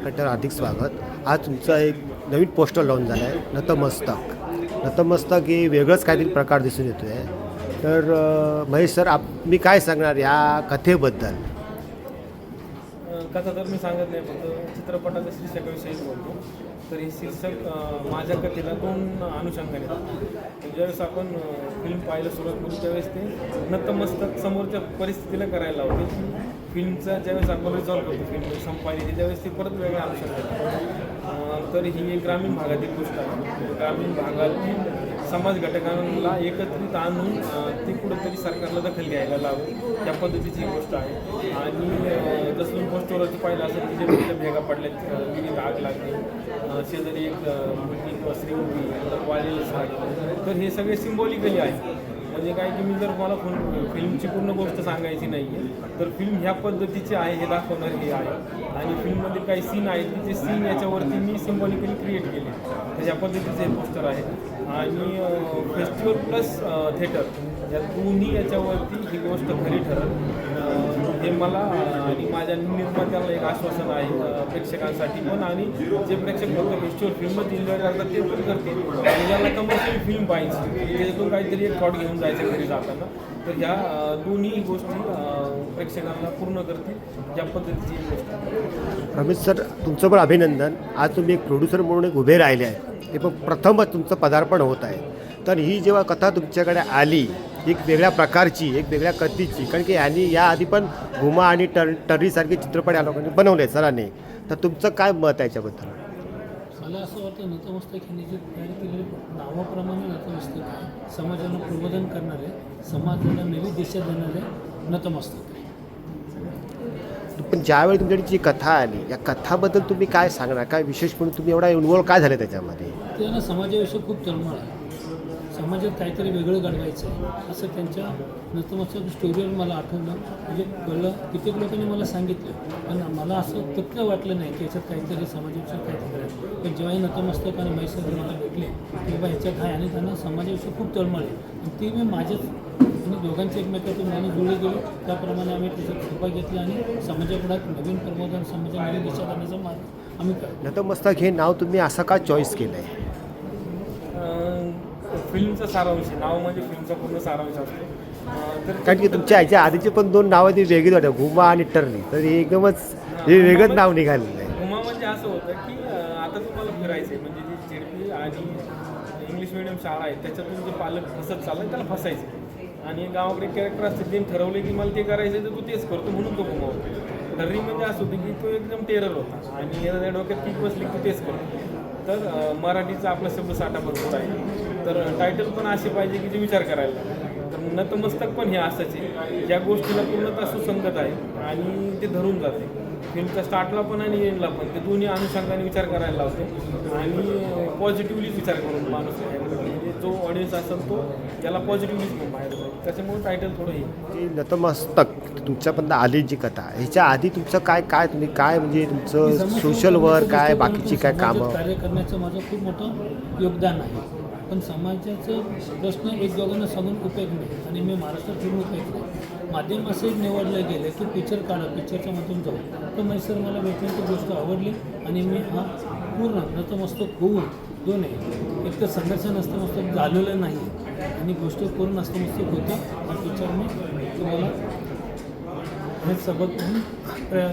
कट्ट्यावर अधिक स्वागत. आज तुमचं एक नवीन पोस्टर लॉन्च झालं आहे नतमस्तक. नतमस्तक हे वेगळंच काहीतरी प्रकार दिसून येतो आहे तर महेश सर आप मी काय सांगणार या कथेबद्दल? कथा तर मी सांगत नाही फक्त चित्रपटाच्या शीर्षकाविषयी बोलतो. तर हे शीर्षक माझ्या कथेला दोन अनुषंगाने येतात. म्हणजे ज्यावेळेस आपण फिल्म पाहायला सुरुवात करू त्यावेळेस ते नतमस्तक समोरच्या परिस्थितीला करायला लावते. फिल्मचा ज्यावेळेस आपण रिझॉल्व करतो फिल्म संपायला त्यावेळेस ते परत वेगळ्या अनुषंगाने तर ही एक ग्रामीण भागातील गोष्ट आहे. ग्रामीण भागातील समाज घटकांना एकत्रित आणून ती कुठंतरी सरकारला दखल घ्यायला लावून त्या पद्धतीची गोष्ट आहे. आणि जसं पोस्टवरती पाहिलं असेल तिच्या भेगा पडल्यात अं, विविध आग लागली शेजारी एक मुलगी किंवा स्त्री उभी वाळलेलं झाड तर हे सगळे सिम्बॉलिकली आहे. म्हणजे काय की मी जर मला फोन फिल्मची पूर्ण गोष्ट सांगायची नाही आहे तर फिल्म ह्या पद्धतीची आहे हे दाखवणार हे आहे. आणि फिल्ममध्ये काही सीन आहेत की जे सीन याच्यावरती मी सिम्बॉलिकली क्रिएट केले तर ह्या पद्धतीचे पोस्टर आहे. आणि फेस्टिवल प्लस थिएटर या दोन्ही याच्यावरती ही गोष्ट खरी ठरत हे मला आणि माझ्या निर्मात्याला एक आश्वासन आहे प्रेक्षकांसाठी पण. आणि जे प्रेक्षक फक्त फेस्टिवल फिल्मच एन्जॉय करतात ते पण करतील. आणि ज्यांना कमर्शियल फिल्म पाहिजे त्याच्यातून काहीतरी एक थॉट घेऊन जायचं घरी जाताना. तर ह्या दोन्ही गोष्टी प्रेक्षकांना पूर्ण करतील ज्या पद्धतीची गोष्ट रमेश सर तुमचं पण अभिनंदन. आज तुम्ही एक प्रोड्युसर म्हणून एक उभे राहिले आहे. हे पण प्रथमच तुमचं पदार्पण होत आहे. तर ही जेव्हा कथा तुमच्याकडे आली एक वेगळ्या प्रकारची एक वेगळ्या कथीची कारण की यांनी याआधी पण घुमा आणि टर टर्रीसारखे चित्रपट या लोकांनी बनवले सरांनी. तर तुमचं काय मत आहे याच्याबद्दल? मला असं वाटतं नतमस्तक ह्यांनी जे तयार केलेले नावाप्रमाणे नतमस्तक आहे. समाजाला प्रबोधन करणारे समाजाला नवी दिशा देणारे नतमस्तक. पण ज्यावेळी तुमच्याकडे जी कथा आली या कथाबद्दल तुम्ही काय सांगणार? काय विशेष म्हणून तुम्ही एवढा इन्वॉल्व काय झाले त्याच्यामध्ये? ते समाजाविषयी खूप तळमळ आहे. समाजात काहीतरी वेगळं घडवायचं आहे असं त्यांच्या नतमस्तक स्टोरीवर मला आठवलं. म्हणजे कळलं कित्येक लोकांनी मला सांगितलं. पण मला असं तृप्त वाटलं नाही की याच्यात काहीतरी समाजाविषयी काहीतरी करायचं पण जेव्हाही नतमस्तक आणि मैसूर मला भेटले तेव्हा ह्याच्यात आहे आणि त्यांना समाजाविषयी खूप तळमळ आहे. आणि ती मी माझ्याच आणि दोघांचे एकमेकातून माणूस जुळले गेलो. त्याप्रमाणे आम्ही त्याच्यात कृपा घेतली आणि समाजापुढे एक नवीन प्रबोधन समाजा नवीन दिशा करण्याचा मार्ग आम्ही करतो. नतमस्तक हे नाव तुम्ही असं का चॉईस केलं आहे फिल्मचा सारांश आहे. नाव म्हणजे फिल्मचा पूर्ण सारांश असतो. तर कारण की तुमच्या ह्याच्या आधीचे पण दोन नावं ती वेगळीच वाटत घुमा आणि टर्नी. तर हे एकदमच हे वेगळंच नाव निघालेलं आहे. घुमा म्हणजे असं होतं की आता तुम्हाला फिरायचं आहे म्हणजे जी झेडपी आणि इंग्लिश मिडियम शाळा आहे त्याच्यातून जे पालक फसत चाललं त्याला फसायचं. आणि गावाकडे कॅरेक्टर असते त्यांनी ठरवले की मला ते करायचं तर तू तेच करतो म्हणून तो कमावतो ठरली म्हणजे असं होतं की तो एकदम टेरर होता. आणि याच्या डोक्यात किक बसली की तू तेच करतो. तर मराठीचा आपला शब्द साठा भरपूर आहे. तर टायटल पण असे पाहिजे की जे विचार करायला तर नतमस्तक पण हे असंच आहे. ज्या गोष्टीला पूर्णतः सुसंगत आहे आणि ते धरून जाते. फिल्मच्या स्टार्टला पण आणि एंडला पण. ते दोन्ही अनुषंगाने विचार करायला लावते. आणि पॉझिटिव्हलीच विचार करून माणूस आहे म्हणजे जो ऑडियन्स असेल तो त्याला पॉझिटिव्हलीच बाहेर जाईल त्याच्यामुळे टायटल थोडं हे. नतमस्तक तुमच्यापर्यंत आली जी कथा ह्याच्या आधी तुमचं काय काय तुम्ही काय म्हणजे तुमचं सोशल वर्क काय बाकीची काय कामं? कार्य करण्याचं माझं खूप मोठं योगदान आहे. पण समाजाचं प्रश्न एक दोघांना सांगून उपयोग नाही. आणि मी महाराष्ट्रात फिरून उपयोग नाही. माध्यम असं एक निवडलं गेलं की पिक्चर काढा पिक्चरच्या मधून जाऊ. तर मैसर मला भेटली ती गोष्ट आवडली आणि मी हा पूर्ण नतमस्तक होऊन दोन आहे. एक तर संघर्ष नसतमस्तक झालेलं नाही आणि गोष्ट पूर्ण नसतमस्तक होतं. हा पिक्चर मी तुम्हाला हे सबक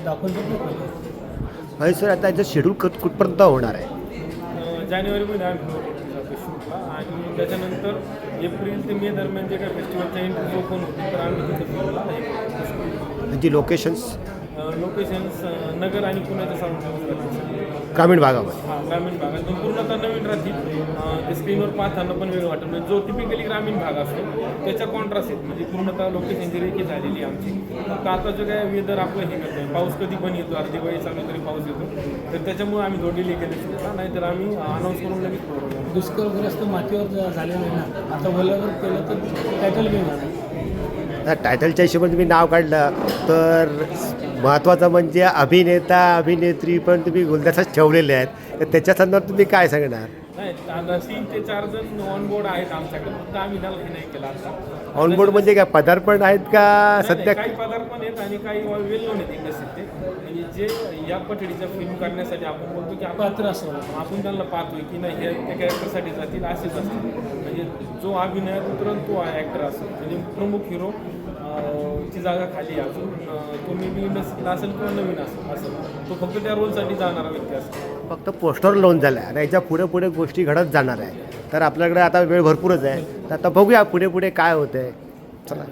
दाखवण्याचा प्रयत्न करतो सर आता याचं शेड्यूल कुठपर्यंत होणार आहे? जानेवारीमध्ये आम्ही फ्लोअर जातो शूटला आणि त्याच्यानंतर एप्रिल ते मे दरम्यान जे काही फेस्टिवलच्या एंट्री ओपन होती तर आम्ही तिथे फिरला म्हणजे लोकेशन्स लोकेशन्स नगर आणि पुण्याच्या साऊंड ग्रामीण भागामध्ये. हा ग्रामीण भागातून पूर्णतः नवीन राहतील. ते स्क्रीनवर पाहताना पण वेगळं वाटत. म्हणजे जो टिपिकली ग्रामीण भाग असतो त्याचा कॉन्ट्रास्ट आहे म्हणजे पूर्णतः लोकेशनची रेखी झालेली आहे आमची. फक्त आता जो काय वेदर आपलं हे करतो पाऊस कधी पण येतो. अर्धी वेळी चालू तरी पाऊस येतो. तर त्याच्यामुळे आम्ही जोडलेली केली शूटला नाहीतर आम्ही अनाऊन्स करून लगेच दुष्काळग्रस्त मातीवर ज- झालेलं आहे ना आता वल्यावर केलं तर टायटल बी त्या टायटलच्या हिशोबाने तुम्ही नाव काढलं तर महत्त्वाचं म्हणजे अभिनेता अभिनेत्री पण तुम्ही गुलदस्ताच ठेवलेले आहेत. तर त्याच्या संदर्भात तुम्ही काय सांगणार? तीन ते चार जण ऑन बोर्ड आहेत आमच्याकडे. फक्त आम्ही त्याला नाही केलं आता. ऑनबोर्ड म्हणजे काय पदार्पण आहेत का सध्या? काही पदार्पण आहेत आणि काही वेल नोन आहेत इंडस्ट्रीत ते म्हणजे की जे या पठडीच्या फिल्म करण्यासाठी आपण बोलतो की आपण पात्र असावं. आपण त्यांना पाहतोय की नाही हे त्या कॅरेक्टरसाठी जातील असेच असतील. म्हणजे जो अभिनय तुरंत तो ॲक्टर असेल. म्हणजे प्रमुख हिरो ची जागा खाली अजून. तो मे बी इंडस्ट्रीतला असेल किंवा नवीन असेल असेल तो फक्त त्या रोलसाठी जाणारा व्यक्ती असेल. फक्त पोस्टर लावून झालं आहे आणि याच्यापुढे पुढे गोष्टी घडत जाणार आहे. तर आपल्याकडे आता वेळ भरपूरच आहे. तर आता बघूया पुढे पुढे काय होतं आहे चला.